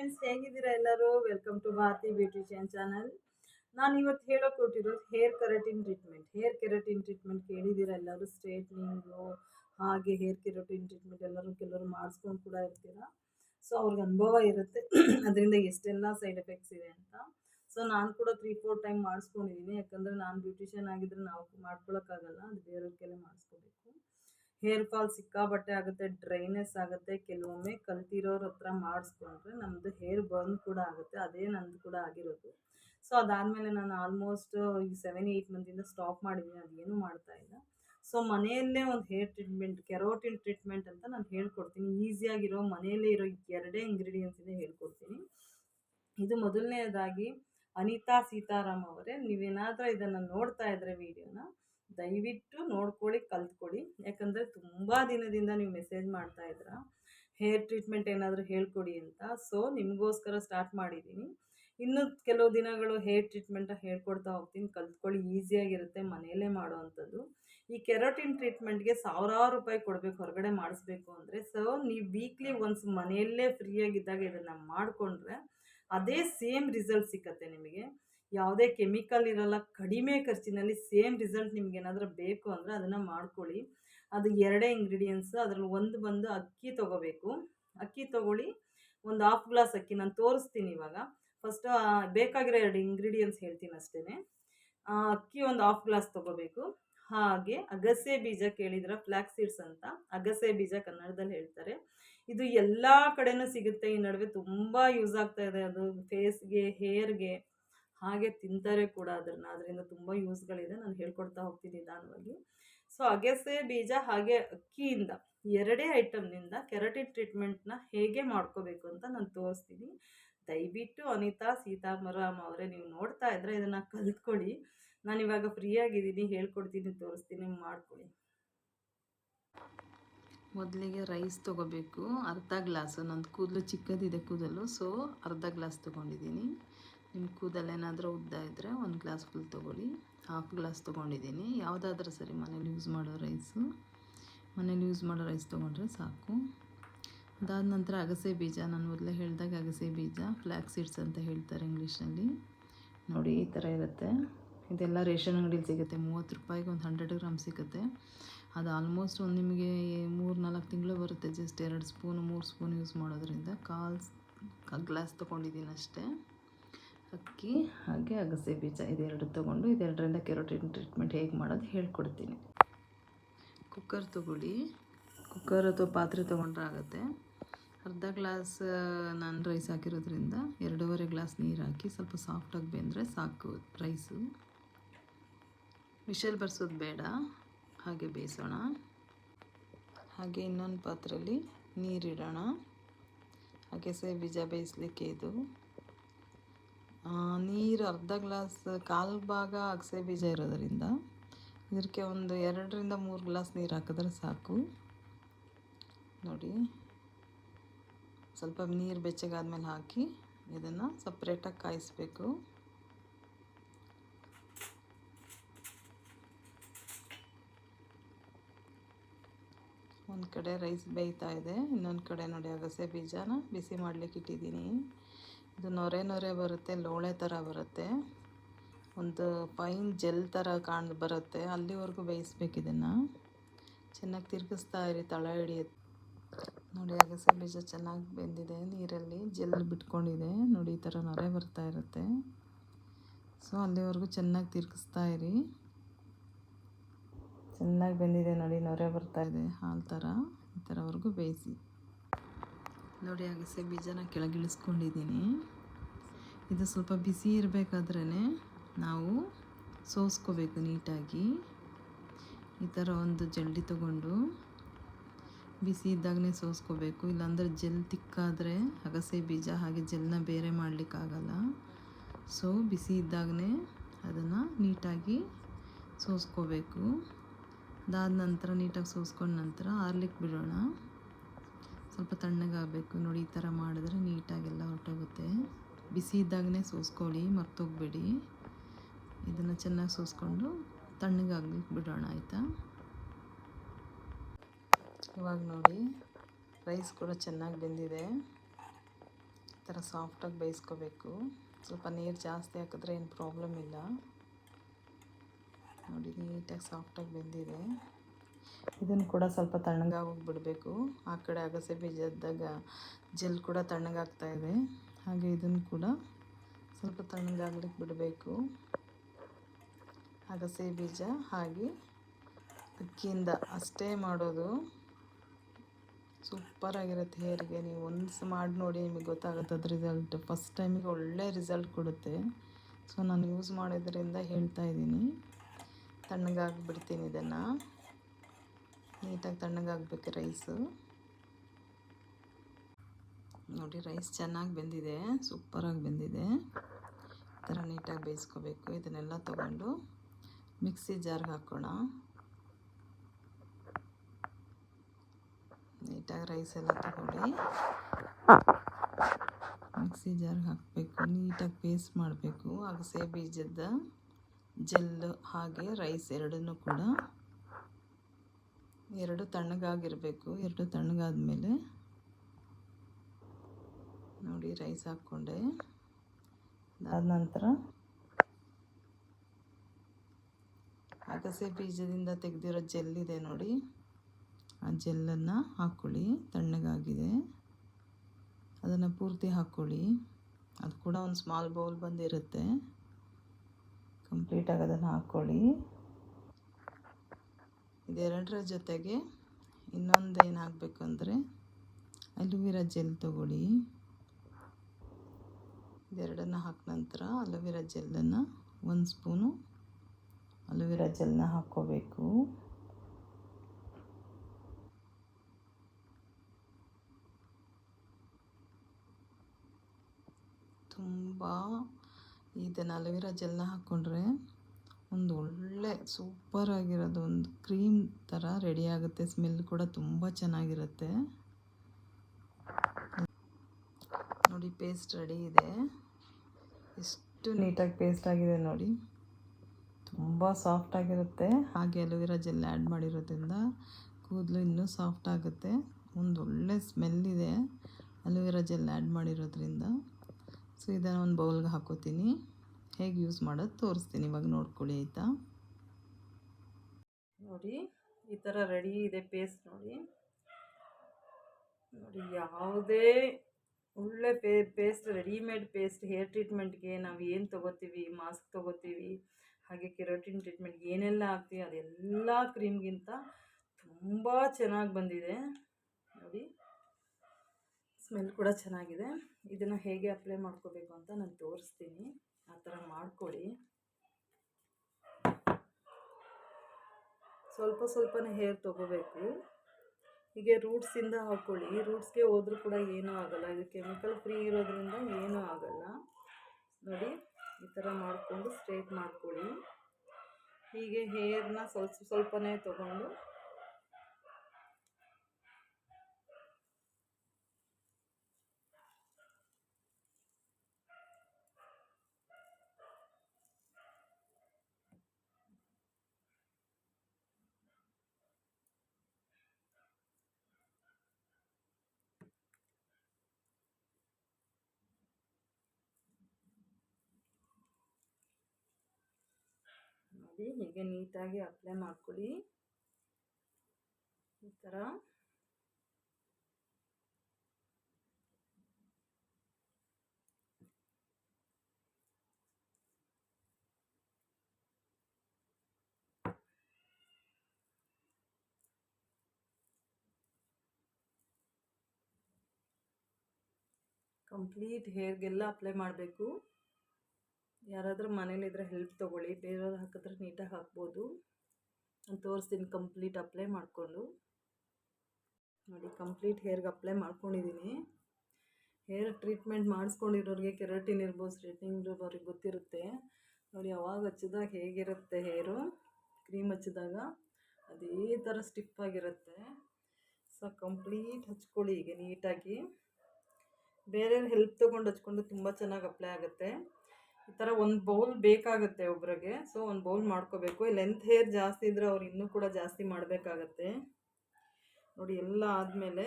Friends ಹೇಗಿದ್ದೀರಾ ಎಲ್ಲರೂ? Welcome to Bharathi beautician channel ನಾನು ಇವತ್ತು ಹೇಳೋಕೆ ಕೊಟ್ಟಿರೋದು hair keratin treatment hair keratin treatment ಕೇಳಿದ್ದೀರಾ ಎಲ್ಲರೂ? ಸ್ಟ್ರೇಟ್ನಿಂಗು ಹಾಗೆ ಹೇರ್ ಕೆರಟಿನ್ ಟ್ರೀಟ್ಮೆಂಟ್ ಎಲ್ಲರೂ ಕೆಲವರು ಮಾಡಿಸ್ಕೊಂಡು ಕೂಡ ಇರ್ತೀರಾ? ಸೊ ಅವ್ರಿಗೆ ಅನುಭವ ಇರುತ್ತೆ. ಅದರಿಂದ ಎಷ್ಟೆಲ್ಲ ಸೈಡ್ ಎಫೆಕ್ಟ್ಸ್ ಇದೆ ಅಂತ. ಸೊ ನಾನು ಕೂಡ ತ್ರೀ ಫೋರ್ ಟೈಮ್ ಮಾಡಿಸ್ಕೊಂಡಿದ್ದೀನಿ ಯಾಕಂದರೆ ನಾನು ಬ್ಯೂಟಿಷಿಯನ್ ಆಗಿದ್ದರೆ ನಾವು ಮಾಡ್ಕೊಳಕ್ಕಾಗಲ್ಲ. ಅದು ಬೇರೆಯವ್ರ ಕೈಲೇ ಮಾಡಿಸ್ಕೋಬೇಕು. ಹೇರ್ ಫಾಲ್ ಸಿಕ್ಕಾಬಟ್ಟೆ ಆಗುತ್ತೆ, ಡ್ರೈನೆಸ್ ಆಗುತ್ತೆ, ಕೆಲವೊಮ್ಮೆ ಕಲ್ತಿರೋರ ಹತ್ರ ಮಾಡಿಸ್ಕೊಂಡ್ರೆ ನಮ್ಮದು ಹೇರ್ ಬರ್ನ್ ಕೂಡ ಆಗುತ್ತೆ, ಅದೇ ನಂದು ಕೂಡ ಆಗಿರೋದು. ಸೊ ಅದಾದಮೇಲೆ ನಾನು ಆಲ್ಮೋಸ್ಟ್ ಈ ಸೆವೆನ್ ಏಯ್ಟ್ ಮಂತಿಂದ ಸ್ಟಾಪ್ ಮಾಡಿದ್ದೀನಿ ಅದೇನು ಮಾಡ್ತಾ ಇಲ್ಲ. ಸೊ ಮನೆಯಲ್ಲೇ ಒಂದು ಹೇರ್ ಟ್ರೀಟ್ಮೆಂಟ್ ಕೆರೋಟಿನ್ ಟ್ರೀಟ್ಮೆಂಟ್ ಅಂತ ನಾನು ಹೇಳ್ಕೊಡ್ತೀನಿ. ಈಸಿಯಾಗಿರೋ ಮನೆಯಲ್ಲೇ ಇರೋ ಎರಡೇ ಇಂಗ್ರೀಡಿಯೆಂಟ್ಸಿಂದ ಹೇಳ್ಕೊಡ್ತೀನಿ. ಇದು ಮೊದಲನೇದಾಗಿ ಅನಿತಾ ಸೀತಾರಾಮ್ ಅವರೇ. ನೀವೇನಾದರೂ ಇದನ್ನು ನೋಡ್ತಾ ಇದ್ರೆ ವಿಡಿಯೋನ ದಯವಿಟ್ಟು ನೋಡ್ಕೊಳ್ಳಿ ಕಲ್ತ್ಕೊಳ್ಳಿ ಯಾಕಂದರೆ ತುಂಬ ದಿನದಿಂದ ನೀವು ಮೆಸೇಜ್ ಮಾಡ್ತಾ ಇದ್ರ. ಹೇರ್ ಟ್ರೀಟ್ಮೆಂಟ್ ಏನಾದರೂ ಹೇಳ್ಕೊಡಿ ಅಂತ. ಸೊ ನಿಮಗೋಸ್ಕರ ಸ್ಟಾರ್ಟ್ ಮಾಡಿದ್ದೀನಿ ಇನ್ನು ಕೆಲವು ದಿನಗಳು ಹೇರ್ ಟ್ರೀಟ್ಮೆಂಟ ಹೇಳ್ಕೊಡ್ತಾ ಹೋಗ್ತೀನಿ. ಕಲ್ತ್ಕೊಳ್ಳಿ ಈಸಿಯಾಗಿರುತ್ತೆ ಮನೆಯಲ್ಲೇ ಮಾಡೋವಂಥದ್ದು ಈ ಕೆರೋಟಿನ್ ಟ್ರೀಟ್ಮೆಂಟ್ಗೆ ಸಾವಿರಾರು ರೂಪಾಯಿ ಕೊಡಬೇಕು, ಹೊರಗಡೆ ಮಾಡಿಸ್ಬೇಕು ಅಂದರೆ. ಸೊ ನೀವು ವೀಕ್ಲಿ ಒನ್ಸ್ ಮನೆಯಲ್ಲೇ ಫ್ರೀಯಾಗಿದ್ದಾಗ ಇದನ್ನು ಮಾಡಿಕೊಂಡ್ರೆ ಅದೇ ಸೇಮ್ ರಿಸಲ್ಟ್ ಸಿಕ್ಕತ್ತೆ ನಿಮಗೆ. ಯಾವುದೇ ಕೆಮಿಕಲ್ ಇರೋಲ್ಲ, ಕಡಿಮೆ ಖರ್ಚಿನಲ್ಲಿ ಸೇಮ್ ರಿಸಲ್ಟ್ ನಿಮ್ಗೆ ಏನಾದರೂ ಬೇಕು ಅಂದರೆ ಅದನ್ನು ಮಾಡ್ಕೊಳ್ಳಿ. ಅದು ಎರಡೇ ಇಂಗ್ರೀಡಿಯೆಂಟ್ಸ್ ಅದರಲ್ಲಿ ಒಂದು ಬಂದು ಅಕ್ಕಿ ತೊಗೋಬೇಕು. ಅಕ್ಕಿ ತೊಗೊಳ್ಳಿ, ಒಂದು ಹಾಫ್ ಗ್ಲಾಸ್ ಅಕ್ಕಿ ನಾನು ತೋರಿಸ್ತೀನಿ ಇವಾಗ. ಫಸ್ಟ್ ಬೇಕಾಗಿರೋ ಎರಡು ಇಂಗ್ರೀಡಿಯೆಂಟ್ಸ್ ಹೇಳ್ತೀನಿ ಅಷ್ಟೇ ಅಕ್ಕಿ ಒಂದು ಹಾಫ್ ಗ್ಲಾಸ್ ತೊಗೋಬೇಕು. ಹಾಗೆ ಅಗಸೆ ಬೀಜ ಕೇಳಿದ್ರೆ ಫ್ಲ್ಯಾಕ್ ಸೀಡ್ಸ್ ಅಂತ. ಅಗಸೆ ಬೀಜ ಕನ್ನಡದಲ್ಲಿ ಹೇಳ್ತಾರೆ. ಇದು ಎಲ್ಲ ಕಡೆನೂ ಸಿಗುತ್ತೆ. ಈ ನಡುವೆ ತುಂಬ ಯೂಸ್ ಆಗ್ತಾ ಇದೆ. ಅದು ಫೇಸ್ಗೆ ಹೇರ್ಗೆ ಹಾಗೆ ತಿಂತಾರೆ ಕೂಡ ಅದನ್ನು ಅದರಿಂದ ತುಂಬ ಯೂಸ್ಗಳಿದೆ ನಾನು ಹೇಳ್ಕೊಡ್ತಾ ಹೋಗ್ತೀನಿ ನಿಧಾನವಾಗಿ. ಸೊ ಅಗಸೆ, ಬೀಜ ಹಾಗೆ ಅಕ್ಕಿಯಿಂದ ಎರಡೇ ಐಟಮ್ನಿಂದ ಕೆರಟಿನ್ ಟ್ರೀಟ್ಮೆಂಟ್ನ ಹೇಗೆ ಮಾಡ್ಕೋಬೇಕು ಅಂತ ನಾನು ತೋರಿಸ್ತೀನಿ. ದಯವಿಟ್ಟು ಅನಿತಾ ಸೀತಾರಾಮ್ ಅವರೇ ನೀವು ನೋಡ್ತಾ ಇದ್ದರೆ ಇದನ್ನು ಕಲ್ತ್ಕೊಳ್ಳಿ. ನಾನು ಇವಾಗ ಫ್ರೀಯಾಗಿದ್ದೀನಿ ಹೇಳ್ಕೊಡ್ತೀನಿ, ತೋರಿಸ್ತೀನಿ, ಮಾಡ್ಕೊಳ್ಳಿ. ಮೊದಲಿಗೆ ರೈಸ್ ತೊಗೋಬೇಕು. ಅರ್ಧ ಗ್ಲಾಸು ನಂದು ಕೂದಲು ಚಿಕ್ಕದಿದೆ ಕೂದಲು ಸೊ ಅರ್ಧ ಗ್ಲಾಸ್ ತೊಗೊಂಡಿದ್ದೀನಿ. ನಿಮ್ಮ ಕೂದಲೇನಾದರೂ ಉದ್ದ ಇದ್ದರೆ ಒಂದು ಗ್ಲಾಸ್ ಫುಲ್ ತೊಗೊಳ್ಳಿ. ಹಾಫ್ ಗ್ಲಾಸ್ ತೊಗೊಂಡಿದ್ದೀನಿ. ಯಾವುದಾದ್ರೂ ಸರಿ ಮನೇಲಿ ಯೂಸ್ ಮಾಡೋ ರೈಸು ಮನೇಲಿ ಯೂಸ್ ಮಾಡೋ ರೈಸ್ ತೊಗೊಂಡ್ರೆ ಸಾಕು. ಅದಾದ ನಂತರ ಅಗಸೆ ಬೀಜ. ನಾನು ಮೊದಲೇ ಹೇಳಿದಾಗ ಅಗಸೆ ಬೀಜ ಫ್ಲ್ಯಾಕ್ ಸೀಡ್ಸ್ ಅಂತ ಹೇಳ್ತಾರೆ ಇಂಗ್ಲೀಷ್ನಲ್ಲಿ. ನೋಡಿ ಈ ಥರ ಇರುತ್ತೆ. ಇದೆಲ್ಲ ರೇಷನ್ ಅಂಗಡಿಲಿ ಸಿಗುತ್ತೆ. ಮೂವತ್ತು ರೂಪಾಯಿಗೆ ಒಂದು ಹಂಡ್ರೆಡ್ ಗ್ರಾಮ್ ಸಿಗುತ್ತೆ. ಅದು ಆಲ್ಮೋಸ್ಟ್ ಒಂದು ನಿಮಗೆ ಮೂರು ನಾಲ್ಕು ತಿಂಗಳು ಬರುತ್ತೆ. ಜಸ್ಟ್ ಎರಡು ಸ್ಪೂನು ಮೂರು ಸ್ಪೂನ್ ಯೂಸ್ ಮಾಡೋದ್ರಿಂದ. ಕಾಲ್ಸ್ ಗ್ಲಾಸ್ ತೊಗೊಂಡಿದ್ದೀನಿ ಅಷ್ಟೇ. ಅಕ್ಕಿ ಹಾಗೆ ಅಗಸೆ ಬೀಜ ಇದೆರಡು ತೊಗೊಂಡು ಇದೆರಡರಿಂದ ಕೆರೋಟಿನ್ ಟ್ರೀಟ್ಮೆಂಟ್ ಹೇಗೆ ಮಾಡೋದು ಹೇಳ್ಕೊಡ್ತೀನಿ. ಕುಕ್ಕರ್ ತೊಗೊಳ್ಳಿ. ಕುಕ್ಕರ್ ಅಥವಾ ಪಾತ್ರೆ ತೊಗೊಂಡ್ರೆ ಆಗುತ್ತೆ. ಅರ್ಧ ಗ್ಲಾಸ್ ನಾನು ರೈಸ್ ಹಾಕಿರೋದ್ರಿಂದ ಎರಡೂವರೆ ಗ್ಲಾಸ್ ನೀರು ಹಾಕಿ ಸ್ವಲ್ಪ ಸಾಫ್ಟಾಗಿ ಬೆಂದರೆ ಸಾಕು ರೈಸು. ಮಿಷಲ್ ಬರ್ಸೋದು ಬೇಡ, ಹಾಗೆ ಬೇಯಿಸೋಣ ಹಾಗೆ ಇನ್ನೊಂದು ಪಾತ್ರೆಯಲ್ಲಿ ನೀರಿಡೋಣ ಹಾಗೆ ಸೇ ಬೀಜ ಬೇಯಿಸ್ಲಿಕ್ಕೆ ಇದು. ನೀರು ಅರ್ಧ ಗ್ಲಾಸ್ ಕಾಲು ಭಾಗ ಅಗಸೆ ಬೀಜ ಇರೋದರಿಂದ ಇದಕ್ಕೆ ಒಂದು ಎರಡರಿಂದ ಮೂರು ಗ್ಲಾಸ್ ನೀರು ಹಾಕಿದ್ರೆ ಸಾಕು. ನೋಡಿ, ಸ್ವಲ್ಪ ನೀರು ಬೆಚ್ಚಗಾದ್ಮೇಲೆ ಹಾಕಿ ಇದನ್ನು ಸಪ್ರೇಟಾಗಿ ಕಾಯಿಸ್ಬೇಕು. ಒಂದು ಕಡೆ ರೈಸ್ ಬೇಯ್ತಾ ಇದೆ, ಇನ್ನೊಂದು ಕಡೆ ನೋಡಿ ಅಗಸೆ ಬೀಜನ ಬಿಸಿ ಮಾಡಲಿಕ್ಕೆ ಇಟ್ಟಿದ್ದೀನಿ. ಇದು ನೊರೆ ನೊರೆ ಬರುತ್ತೆ, ಲೋಳೆ ಥರ ಬರುತ್ತೆ. ಒಂದು ಫೈನ್ ಜೆಲ್ ಥರ ಕಾಣ್ ಬರುತ್ತೆ. ಅಲ್ಲಿವರೆಗೂ ಬೇಯಿಸ್ಬೇಕು ಇದನ್ನು. ಚೆನ್ನಾಗಿ ತಿರುಗಿಸ್ತಾ ಇರಿ ತಳ ಹಿಡಿಯುತ್ತೆ ನೋಡಿ ಅಗಸೆ ಬೀಜ ಚೆನ್ನಾಗಿ ಬೆಂದಿದೆ ನೀರಲ್ಲಿ, ಜೆಲ್ ಬಿಟ್ಕೊಂಡಿದೆ. ನೋಡಿ, ಈ ಥರ ನೊರೆ ಬರ್ತಾ ಇರುತ್ತೆ. ಸೊ, ಅಲ್ಲಿವರೆಗೂ ಚೆನ್ನಾಗಿ ತಿರುಗಿಸ್ತಾ ಇರಿ. ಚೆನ್ನಾಗಿ ಬೆಂದಿದೆ ನೋಡಿ, ನೊರೆ ಬರ್ತಾ ಇದೆ ಹಾಲು ಥರ ಈ ಥರವರೆಗೂ ಬೇಯಿಸಿ. ನೋಡಿ ಅಗಸೆ ಬೀಜನ ಕೆಳಗಿಳಿಸ್ಕೊಂಡಿದ್ದೀನಿ. ಇದು ಸ್ವಲ್ಪ ಬಿಸಿ ಇರಬೇಕಾದ್ರೇ ನಾವು ಸೋಸ್ಕೋಬೇಕು ನೀಟಾಗಿ. ಈ ಥರ ಒಂದು ಜಲ್ಡಿ ತಗೊಂಡು ಬಿಸಿ ಇದ್ದಾಗಲೇ ಸೋಸ್ಕೋಬೇಕು. ಇಲ್ಲಾಂದರೆ ಜೆಲ್ ತಿಕ್ಕಾದರೆ ಅಗಸೆ ಬೀಜ ಹಾಗೆ ಜೆಲ್ನ ಬೇರೆ ಮಾಡಲಿಕ್ಕಾಗಲ್ಲ. ಸೊ, ಬಿಸಿ ಇದ್ದಾಗಲೇ ಅದನ್ನು ನೀಟಾಗಿ ಸೋಸ್ಕೋಬೇಕು. ಅದಾದ ನಂತರ ನೀಟಾಗಿ ಸೋಸ್ಕೊಂಡ ನಂತರ ಆರ್ಲಿಕ್ಕೆ ಬಿಡೋಣ. ಸ್ವಲ್ಪ ತಣ್ಣಗಾಗಬೇಕು. ನೋಡಿ, ಈ ಥರ ಮಾಡಿದ್ರೆ ನೀಟಾಗೆಲ್ಲ ಹೊರಟೋಗುತ್ತೆ. ಬಿಸಿ ಇದ್ದಾಗನೇ ಸೋಸ್ಕೊಳ್ಳಿ, ಮರ್ತೋಗ್ಬೇಡಿ. ಇದನ್ನು ಚೆನ್ನಾಗಿ ಸೋಸ್ಕೊಂಡು ತಣ್ಣಗಾಗ್ಲಿಕ್ಕೆ ಬಿಡೋಣ, ಆಯಿತಾ? ಇವಾಗ ನೋಡಿ, ರೈಸ್ ಕೂಡ ಚೆನ್ನಾಗಿ ಬೆಂದಿದೆ. ಈ ಥರ ಸಾಫ್ಟಾಗಿ ಬೇಯಿಸ್ಕೋಬೇಕು. ಸ್ವಲ್ಪ ನೀರು ಜಾಸ್ತಿ ಹಾಕಿದ್ರೆ ಏನು ಪ್ರಾಬ್ಲಮ್ ಇಲ್ಲ. ನೋಡಿ, ನೀಟಾಗಿ ಸಾಫ್ಟಾಗಿ ಬೆಂದಿದೆ. ಇದನ್ನು ಕೂಡ ಸ್ವಲ್ಪ ತಣ್ಣಗಾಗಿ ಬಿಡಬೇಕು ಆ ಕಡೆ ಅಗಸೆ ಬೀಜದಾಗ ಜೆಲ್ ಕೂಡ ತಣ್ಣಗಾಗ್ತಾ ಇದೆ. ಹಾಗೆ ಇದನ್ನು ಕೂಡ ಸ್ವಲ್ಪ ತಣ್ಣಗಾಗ್ಲಿಕ್ಕೆ ಬಿಡಬೇಕು. ಅಗಸೆ ಬೀಜ ಹಾಗೆ ಅಕ್ಕಿಯಿಂದ ಅಷ್ಟೇ ಮಾಡೋದು. ಸೂಪರಾಗಿರುತ್ತೆ ಹೇರಿಗೆ. ನೀವು ಒಂದು ಮಾಡಿ ನೋಡಿ ನಿಮಗೆ ಗೊತ್ತಾಗುತ್ತೆ ಅದ್ರ ರಿಸಲ್ಟ್ ಫಸ್ಟ್ ಟೈಮಿಗೆ ಒಳ್ಳೆ ರಿಸಲ್ಟ್ ಕೊಡುತ್ತೆ. ಸೊ ನಾನು ಯೂಸ್ ಮಾಡೋದ್ರಿಂದ ಹೇಳ್ತಾ ಇದ್ದೀನಿ. ತಣ್ಣಗಾಗಿ ಬಿಡ್ತೀನಿ ಇದನ್ನು. ನೀಟಾಗಿ ತಣ್ಣಗಾಗಬೇಕು ರೈಸು. ನೋಡಿ ರೈಸ್ ಚೆನ್ನಾಗಿ ಬೆಂದಿದೆ ಸೂಪರಾಗಿ ಬೆಂದಿದೆ. ಈ ಥರ ನೀಟಾಗಿ ಬೇಯಿಸ್ಕೋಬೇಕು. ಇದನ್ನೆಲ್ಲ ತೊಗೊಂಡು ಮಿಕ್ಸಿ ಜಾರ್ಗೆ ಹಾಕೋಣ. ನೀಟಾಗಿ ರೈಸ್ ಎಲ್ಲ ತಗೊಳ್ಳಿ. ಮಿಕ್ಸಿ ಜಾರ್ಗೆ ಹಾಕಬೇಕು, ನೀಟಾಗಿ ಪೇಸ್ಟ್ ಮಾಡಬೇಕು. ಅಗಸೆ ಬೀಜದ ಜೆಲ್ಲು ಹಾಗೆ ರೈಸ್ ಎರಡನ್ನೂ ಕೂಡ ಎರಡು ತಣ್ಣಗಾಗಿರಬೇಕು, ಎರಡು ತಣ್ಣಗಾದ ಮೇಲೆ ನೋಡಿ ರೈಸ್ ಹಾಕ್ಕೊಂಡೆ. ಅದಾದ ನಂತರ ಅಗಸೆ ಬೀಜದಿಂದ ತೆಗೆದಿರೋ ಜೆಲ್ಲಿದೆ ನೋಡಿ. ಆ ಜೆಲ್ಲನ್ನು ಹಾಕ್ಕೊಳ್ಳಿ ತಣ್ಣಗಾಗಿದೆ. ಅದನ್ನು ಪೂರ್ತಿ ಹಾಕ್ಕೊಳ್ಳಿ ಅದು ಕೂಡ ಒಂದು ಸ್ಮಾಲ್ ಬೌಲ್ ಬಂದಿರುತ್ತೆ. ಕಂಪ್ಲೀಟಾಗಿ ಅದನ್ನು ಹಾಕ್ಕೊಳ್ಳಿ ಇದೆರಡರ ಜೊತೆಗೆ ಇನ್ನೊಂದು ಏನು ಹಾಕಬೇಕು ಅಂದರೆ ಅಲುವಿರಾ ಜೆಲ್ ತಗೊಳ್ಳಿ. ಇದೆರಡನ್ನು ಹಾಕಿದ ನಂತರ ಅಲೋವೆರಾ ಜೆಲ್ಲನ್ನು ಒಂದು ಸ್ಪೂನು ಅಲೋವೆರಾ ಜೆಲ್ನ ಹಾಕ್ಕೋಬೇಕು. ತುಂಬ ಇದನ್ನು ಅಲೋವೆರಾ ಜೆಲ್ನ ಹಾಕ್ಕೊಂಡ್ರೆ ಒಂದು ಒಳ್ಳೆ ಸೂಪರಾಗಿರೋದು ಒಂದು ಕ್ರೀಮ್ ಥರ ರೆಡಿ ಆಗುತ್ತೆ. ಸ್ಮೆಲ್ ಕೂಡ ತುಂಬ ಚೆನ್ನಾಗಿರುತ್ತೆ. ನೋಡಿ ಪೇಸ್ಟ್ ರೆಡಿ ಇದೆ. ಎಷ್ಟು ನೀಟಾಗಿ ಪೇಸ್ಟ್ ಆಗಿದೆ ನೋಡಿ. ತುಂಬ ಸಾಫ್ಟ್ ಆಗಿರುತ್ತೆ. ಹಾಗೆ ಅಲೋವೆರಾ ಜೆಲ್ ಆ್ಯಡ್ ಮಾಡಿರೋದ್ರಿಂದ ಕೂದಲು ಇನ್ನೂ ಸಾಫ್ಟ್ ಆಗುತ್ತೆ. ಒಂದು ಒಳ್ಳೆ ಸ್ಮೆಲ್ ಇದೆ. ಅಲೋವೆರಾ ಜೆಲ್ ಆ್ಯಡ್ ಮಾಡಿರೋದ್ರಿಂದ. ಸೊ ಇದನ್ನು ಒಂದು ಬೌಲ್ಗೆ ಹಾಕೋತೀನಿ. ಹೇಗೆ ಯೂಸ್ ಮಾಡೋದು ತೋರಿಸ್ತೀನಿ. ಇವಾಗ ನೋಡ್ಕೊಳ್ಳಿ ಆಯಿತಾ? ನೋಡಿ, ಈ ಥರ ರೆಡಿ ಇದೆ ಪೇಸ್ಟ್ ನೋಡಿ. ನೋಡಿ, ಯಾವುದೇ ಒಳ್ಳೆ ಪೇ ಪೇಸ್ಟ್ ರೆಡಿಮೇಡ್ ಪೇಸ್ಟ್ ಹೇರ್ ಟ್ರೀಟ್ಮೆಂಟ್ಗೆ ನಾವು ಏನು ತೊಗೋತೀವಿ ಮಾಸ್ಕ್ ತೊಗೋತೀವಿ, ಹಾಗೆ ಕೆರೋಟಿನ್ ಟ್ರೀಟ್ಮೆಂಟ್ಗೆ ಏನೆಲ್ಲ ಹಾಕ್ತೀವಿ, ಅದೆಲ್ಲ ಕ್ರೀಮ್ಗಿಂತ ತುಂಬ ಚೆನ್ನಾಗಿ ಬಂದಿದೆ. ನೋಡಿ ಸ್ಮೆಲ್ ಕೂಡ ಚೆನ್ನಾಗಿದೆ. ಇದನ್ನು ಹೇಗೆ ಅಪ್ಲೈ ಮಾಡ್ಕೋಬೇಕು ಅಂತ ನಾನು ತೋರಿಸ್ತೀನಿ. ಆ ಥರ ಮಾಡ್ಕೊಳ್ಳಿ. ಸ್ವಲ್ಪ ಸ್ವಲ್ಪನೇ ಹೇರ್ ತೊಗೋಬೇಕು. ಹೀಗೆ ರೂಟ್ಸಿಂದ ಹಾಕ್ಕೊಳ್ಳಿ ರೂಟ್ಸ್ಗೆ ಹೋದರೂ ಕೂಡ ಏನೂ ಆಗಲ್ಲ. ಇದು ಕೆಮಿಕಲ್ ಫ್ರೀ ಇರೋದ್ರಿಂದ ಏನೂ ಆಗಲ್ಲ. ನೋಡಿ, ಈ ಥರ ಮಾಡಿಕೊಂಡು ಸ್ಟ್ರೇಟ್ ಮಾಡ್ಕೊಳ್ಳಿ. ಹೀಗೆ ಹೇರ್ನ ಸ್ವಲ್ಪ ಸ್ವಲ್ಪನೇ ತೊಗೊಂಡು ನೋಡಿ ಹೀಗೆ ನೀಟಾಗಿ ಅಪ್ಲೈ ಮಾಡ್ಕೊಳ್ಳಿ. ಈ ಥರ ಕಂಪ್ಲೀಟ್ ಹೇರ್ಗೆಲ್ಲ ಅಪ್ಲೈ ಮಾಡಬೇಕು. ಯಾರಾದರೂ ಮನೇಲಿದ್ರೆ ಹೆಲ್ಪ್ ತೊಗೊಳ್ಳಿ. ಬೇರೆಯವ್ರು ಹಾಕಿದ್ರೆ ನೀಟಾಗಿ ಹಾಕ್ಬೋದು. ನಾನು ತೋರಿಸ್ತೀನಿ ಕಂಪ್ಲೀಟ್ ಅಪ್ಲೈ ಮಾಡಿಕೊಂಡು. ನೋಡಿ ಕಂಪ್ಲೀಟ್ ಹೇರ್ಗೆ ಅಪ್ಲೈ ಮಾಡ್ಕೊಂಡಿದ್ದೀನಿ ಹೇರ್ ಟ್ರೀಟ್ಮೆಂಟ್ ಮಾಡಿಸ್ಕೊಂಡಿರೋರಿಗೆ ಕೆರಾಟಿನ್ ಇರ್ಬೋದು ಸ್ಟ್ರೇಟ್ನಿಂಗ್ ಅವ್ರಿಗೆ ಗೊತ್ತಿರುತ್ತೆ. ನೋಡಿ, ಅವಾಗ ಹಚ್ಚಿದಾಗ ಹೇಗಿರುತ್ತೆ ಹೇರು ಕ್ರೀಮ್ ಹಚ್ಚಿದಾಗ ಅದೇ ಥರ ಸ್ಟಿಫ್ ಆಗಿರುತ್ತೆ. ಸೊ ಕಂಪ್ಲೀಟ್ ಹಚ್ಕೊಳ್ಳಿ ಈಗ ನೀಟಾಗಿ. ಬೇರೆಯವ್ರ ಹೆಲ್ಪ್ ತೊಗೊಂಡು ಹಚ್ಕೊಂಡು ತುಂಬ ಚೆನ್ನಾಗಿ ಅಪ್ಲೈ ಆಗುತ್ತೆ. ಈ ಥರ ಒಂದು ಬೌಲ್ ಬೇಕಾಗುತ್ತೆ ಒಬ್ರಿಗೆ. ಸೊ ಒಂದು ಬೌಲ್ ಮಾಡ್ಕೋಬೇಕು. ಲೆಂತ್ ಹೇರ್ ಜಾಸ್ತಿ ಇದ್ದರೆ ಅವ್ರು ಇನ್ನೂ ಕೂಡ ಜಾಸ್ತಿ ಮಾಡಬೇಕಾಗತ್ತೆ. ನೋಡಿ, ಎಲ್ಲ ಆದಮೇಲೆ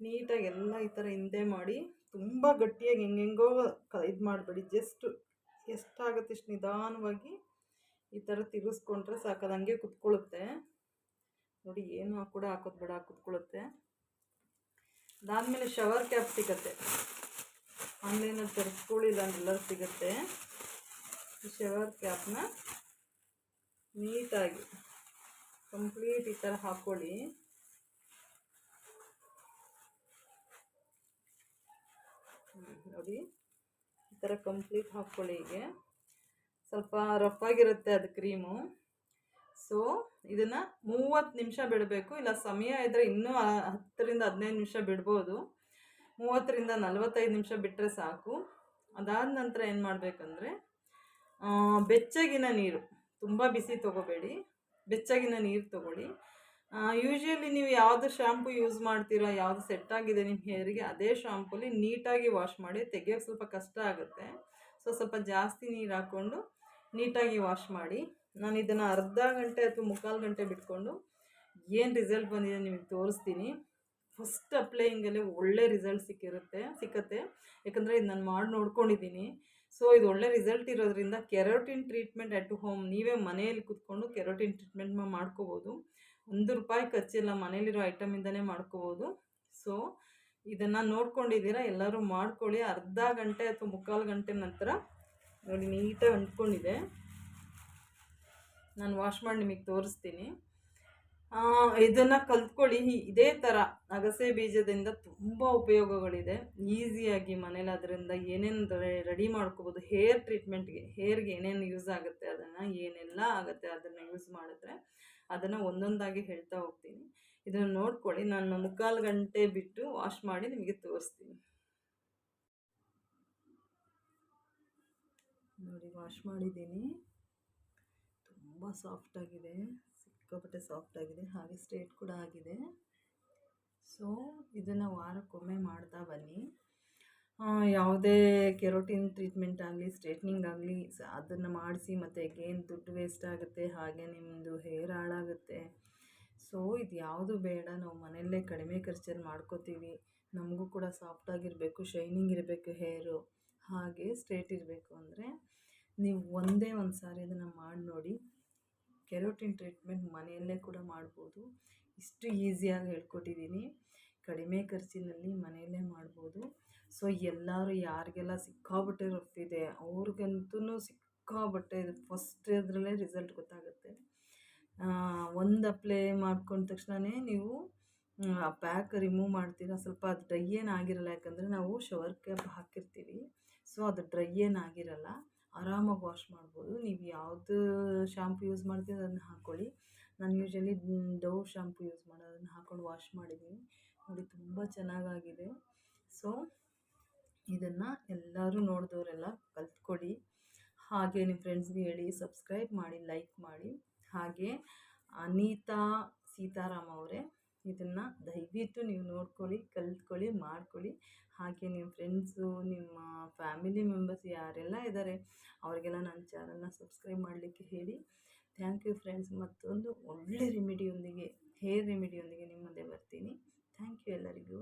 ನೀಟಾಗಿ ಎಲ್ಲ ಈ ಥರ ಹಿಂದೆ ಮಾಡಿ ತುಂಬ ಗಟ್ಟಿಯಾಗಿ ಹೆಂಗೆಂಗೋ ಕ ಇದು ಮಾಡಬೇಡಿ. ಜಸ್ಟ್ ಎಷ್ಟಾಗುತ್ತೆ ಇಷ್ಟು ನಿಧಾನವಾಗಿ ಈ ಥರ ತಿರುಗಿಸ್ಕೊಂಡ್ರೆ ಸಾಕದು ಹಂಗೆ ಕುತ್ಕೊಳ್ಳುತ್ತೆ ನೋಡಿ, ಏನು ಕೂಡ ಹಾಕೋದು ಬೇಡ ಕುತ್ಕೊಳ್ಳುತ್ತೆ ಅದಾದಮೇಲೆ ಶವರ್ ಕ್ಯಾಪ್ ಸಿಗುತ್ತೆ. ಆನ್ಲೈನಲ್ಲಿ ತರಿಸ್ಕೊಳ್ಳಿ ಇಲ್ಲ ಎಲ್ಲರೂ ಸಿಗುತ್ತೆ. ಶವರ್ ಕ್ಯಾಪ್ನ ನೀಟಾಗಿ ಕಂಪ್ಲೀಟ್ ಈ ಥರ ಹಾಕ್ಕೊಳ್ಳಿ ನೋಡಿ, ಈ ಥರ ಕಂಪ್ಲೀಟ್ ಹಾಕ್ಕೊಳ್ಳಿ ಹೀಗೆ. ಸ್ವಲ್ಪ ರಫ್ ಆಗಿರುತ್ತೆ ಅದು ಕ್ರೀಮು ಸೊ ಇದನ್ನು ಮೂವತ್ತು ನಿಮಿಷ ಬಿಡಬೇಕು. ಇಲ್ಲ, ಸಮಯ ಇದ್ದರೆ ಇನ್ನೂ ಹತ್ತರಿಂದ ಹದಿನೈದು ನಿಮಿಷ ಬಿಡ್ಬೋದು. ಮೂವತ್ತರಿಂದ ನಲವತ್ತೈದು ನಿಮಿಷ ಬಿಟ್ಟರೆ ಸಾಕು. ಅದಾದ ನಂತರ ಏನು ಮಾಡಬೇಕಂದ್ರೆ ಬೆಚ್ಚಗಿನ ನೀರು. ತುಂಬ ಬಿಸಿ ತೊಗೋಬೇಡಿ. ಬೆಚ್ಚಗಿನ ನೀರು ತೊಗೊಳ್ಳಿ. ಯೂಶ್ವಲಿ ನೀವು ಯಾವುದು ಶ್ಯಾಂಪು ಯೂಸ್ ಮಾಡ್ತೀರಾ, ಯಾವುದು ಸೆಟ್ ಆಗಿದೆ ನಿಮ್ಮ ಹೇರಿಗೆ ಅದೇ ಶ್ಯಾಂಪುಲಿ ನೀಟಾಗಿ ವಾಶ್ ಮಾಡಿ, ತೆಗೆಯೋಕೆ ಸ್ವಲ್ಪ ಕಷ್ಟ ಆಗುತ್ತೆ. ಸೊ ಸ್ವಲ್ಪ ಜಾಸ್ತಿ ನೀರು ಹಾಕ್ಕೊಂಡು ನೀಟಾಗಿ ವಾಶ್ ಮಾಡಿ. ನಾನು ಇದನ್ನು ಅರ್ಧ ಗಂಟೆ ಅಥವಾ ಮುಕ್ಕಾಲು ಗಂಟೆ ಬಿಟ್ಕೊಂಡು ಏನು ರಿಸಲ್ಟ್ ಬಂದಿದೆ ನಿಮಗೆ ತೋರಿಸ್ತೀನಿ. ಫಸ್ಟ್ ಅಪ್ಲೈಯಿಂಗಲ್ಲಿ ಒಳ್ಳೆ ರಿಸಲ್ಟ್ ಸಿಕ್ಕಿರುತ್ತೆ, ಸಿಕ್ಕತ್ತೆ. ಯಾಕಂದರೆ ಇದು ನಾನು ಮಾಡಿ ನೋಡ್ಕೊಂಡಿದ್ದೀನಿ. ಸೊ ಇದು ಒಳ್ಳೆ ರಿಸಲ್ಟ್ ಇರೋದ್ರಿಂದ ಕೆರೋಟಿನ್ ಟ್ರೀಟ್ಮೆಂಟ್ ಅಟ್ ಹೋಮ್ ನೀವೇ ಮನೆಯಲ್ಲಿ ಕೂತ್ಕೊಂಡು ಕೆರೋಟಿನ್ ಟ್ರೀಟ್ಮೆಂಟ್ ಮಾಡ್ಕೋಬೋದು. ಒಂದು ರೂಪಾಯಿ ಖರ್ಚಿಲ್ಲ ಮನೇಲಿರೋ ಐಟಮಿಂದನೇ ಮಾಡ್ಕೋಬೋದು. ಸೊ ಇದನ್ನು ನೋಡ್ಕೊಂಡಿದ್ದೀರಾ, ಎಲ್ಲರೂ ಮಾಡ್ಕೊಳ್ಳಿ. ಅರ್ಧ ಗಂಟೆ ಅಥವಾ ಮುಕ್ಕಾಲು ಗಂಟೆ ನಂತರ ನೋಡಿ, ನೀಟಾಗಿ ಅಂಟ್ಕೊಂಡಿದೆ. ನಾನು ವಾಶ್ ಮಾಡಿ ನಿಮಗೆ ತೋರಿಸ್ತೀನಿ. ಇದನ್ನು ಕಲ್ತ್ಕೊಳ್ಳಿ. ಇದೇ ಥರ ಅಗಸೆ ಬೀಜದಿಂದ ತುಂಬ ಉಪಯೋಗಗಳಿದೆ. ಈಸಿಯಾಗಿ ಮನೇಲಿ ಅದರಿಂದ ಏನೇನು ರೆಡಿ ಮಾಡ್ಕೋಬೋದು. ಹೇರ್ ಟ್ರೀಟ್ಮೆಂಟ್ಗೆ ಹೇರ್ಗೆ ಏನೇನು ಯೂಸ್ ಆಗುತ್ತೆ, ಅದನ್ನು ಏನೆಲ್ಲ ಆಗುತ್ತೆ ಅದನ್ನು ಯೂಸ್ ಮಾಡಿದ್ರೆ ಅದನ್ನು ಒಂದೊಂದಾಗಿ ಹೇಳ್ತಾ ಹೋಗ್ತೀನಿ. ಇದನ್ನು ನೋಡ್ಕೊಳ್ಳಿ. ನಾನು ಮುಕ್ಕಾಲು ಗಂಟೆ ಬಿಟ್ಟು ವಾಶ್ ಮಾಡಿ ನಿಮಗೆ ತೋರಿಸ್ತೀನಿ. ನೋಡಿ ವಾಶ್ ಮಾಡಿದ್ದೀನಿ. ತುಂಬ ಸಾಫ್ಟಾಗಿದೆ ಸಿಕ್ಕಾಪಟ್ಟೆ ಸಾಫ್ಟಾಗಿದೆ ಹಾಗೆ ಸ್ಟ್ರೇಟ್ ಕೂಡ ಆಗಿದೆ. ಸೊ ಇದನ್ನು ವಾರಕ್ಕೊಮ್ಮೆ ಮಾಡ್ತಾ ಬನ್ನಿ. ಯಾವುದೇ ಕೆರೋಟಿನ್ ಟ್ರೀಟ್ಮೆಂಟ್ ಆಗಲಿ ಸ್ಟ್ರೇಟ್ನಿಂಗ್ ಆಗಲಿ ಅದನ್ನು ಮಾಡಿಸಿ ಮತ್ತು ಗೇನ್ ದುಡ್ಡು ವೇಸ್ಟ್ ಆಗುತ್ತೆ, ಹಾಗೆ ನಿಮ್ಮದು ಹೇರ್ ಹಾಳಾಗುತ್ತೆ. ಸೊ ಇದು ಯಾವುದು ಬೇಡ, ನಾವು ಮನೆಯಲ್ಲೇ ಕಡಿಮೆ ಖರ್ಚಲ್ಲಿ ಮಾಡ್ಕೋತೀವಿ. ನಮಗೂ ಕೂಡ ಸಾಫ್ಟಾಗಿರಬೇಕು ಶೈನಿಂಗ್ ಇರಬೇಕು ಹೇರು ಹಾಗೆ ಸ್ಟ್ರೇಟ್ ಇರಬೇಕು ಅಂದರೆ, ನೀವು ಒಂದೇ ಒಂದು ಸಾರಿ ಅದನ್ನು ಮಾಡಿ ನೋಡಿ. ಕೆರೋಟಿನ್ ಟ್ರೀಟ್ಮೆಂಟ್ ಮನೆಯಲ್ಲೇ ಕೂಡ ಮಾಡ್ಬೋದು. ಇಷ್ಟು ಈಸಿಯಾಗಿ ಹೇಳ್ಕೊಟ್ಟಿದ್ದೀನಿ. ಕಡಿಮೆ ಖರ್ಚಿನಲ್ಲಿ ಮನೆಯಲ್ಲೇ ಮಾಡ್ಬೋದು. ಸೊ, ಎಲ್ಲರೂ ಯಾರಿಗೆಲ್ಲ ಸಿಕ್ಕಾಬಟ್ಟೆ ರಫ್ ಇದೆ, ಅವ್ರಿಗಂತೂ ಸಿಕ್ಕಾಬಟ್ಟೆ ಇದು ಫಸ್ಟ್ ಅದರಲ್ಲೇ ರಿಸಲ್ಟ್ ಗೊತ್ತಾಗುತ್ತೆ. ಒಂದು ಅಪ್ಲೈ ಮಾಡ್ಕೊಂಡ ತಕ್ಷಣವೇ ನೀವು, ಆ, ಪ್ಯಾಕ್ ರಿಮೂವ್ ಮಾಡ್ತೀರಾ. ಸ್ವಲ್ಪ ಅದು ಡ್ರೈ ಏನು ಆಗಿರಲ್ಲ, ಯಾಕಂದರೆ ನಾವು ಶವರ್ ಕ್ಯಾಪ್ ಹಾಕಿರ್ತೀವಿ. ಸೊ, ಅದು ಡ್ರೈ ಏನು ಆಗಿರಲ್ಲ. ಆರಾಮಾಗಿ ವಾಶ್ ಮಾಡ್ಬೋದು. ನೀವು ಯಾವುದು ಶಾಂಪು ಯೂಸ್ ಮಾಡ್ತೀರ ಅದನ್ನು ಹಾಕ್ಕೊಳ್ಳಿ ನಾನು ಯೂಶ್ವಲಿ ಡವ್ ಶಾಂಪು ಯೂಸ್ ಮಾಡೋದನ್ನು ಹಾಕ್ಕೊಂಡು ವಾಶ್ ಮಾಡಿದ್ದೀನಿ. ನೋಡಿ ತುಂಬ ಚೆನ್ನಾಗಾಗಿದೆ. ಸೊ ಇದನ್ನು ಎಲ್ಲರೂ ನೋಡಿದವರೆಲ್ಲ ಕಲ್ತ್ಕೊಡಿ. ಹಾಗೆ ನಿಮ್ಮ ಫ್ರೆಂಡ್ಸ್ಗೆ ಹೇಳಿ ಸಬ್ಸ್ಕ್ರೈಬ್ ಮಾಡಿ ಲೈಕ್ ಮಾಡಿ. ಹಾಗೆ ಅನಿತಾ ಸೀತಾರಾಮ್ ಅವರೇ ಇದನ್ನು ದಯವಿಟ್ಟು ನೀವು ನೋಡ್ಕೊಳ್ಳಿ, ಕಲ್ತ್ಕೊಳ್ಳಿ, ಮಾಡ್ಕೊಳ್ಳಿ. ಹಾಗೆ ನಿಮ್ಮ ಫ್ರೆಂಡ್ಸು ನಿಮ್ಮ ಫ್ಯಾಮಿಲಿ ಮೆಂಬರ್ಸ್ ಯಾರೆಲ್ಲ ಇದ್ದಾರೆ ಅವರಿಗೆಲ್ಲ ನನ್ನ ಚಾನಲ್ನ ಸಬ್ಸ್ಕ್ರೈಬ್ ಮಾಡಲಿಕ್ಕೆ ಹೇಳಿ. ಥ್ಯಾಂಕ್ ಯು ಫ್ರೆಂಡ್ಸ್ ಮತ್ತೊಂದು ಒಳ್ಳೆ ರೆಮಿಡಿಯೊಂದಿಗೆ ಹೇರ್ ರೆಮಿಡಿಯೊಂದಿಗೆ ನಿಮ್ಮ ಮುಂದೆ ಬರ್ತೀನಿ. ಥ್ಯಾಂಕ್ ಯು ಎಲ್ಲರಿಗೂ.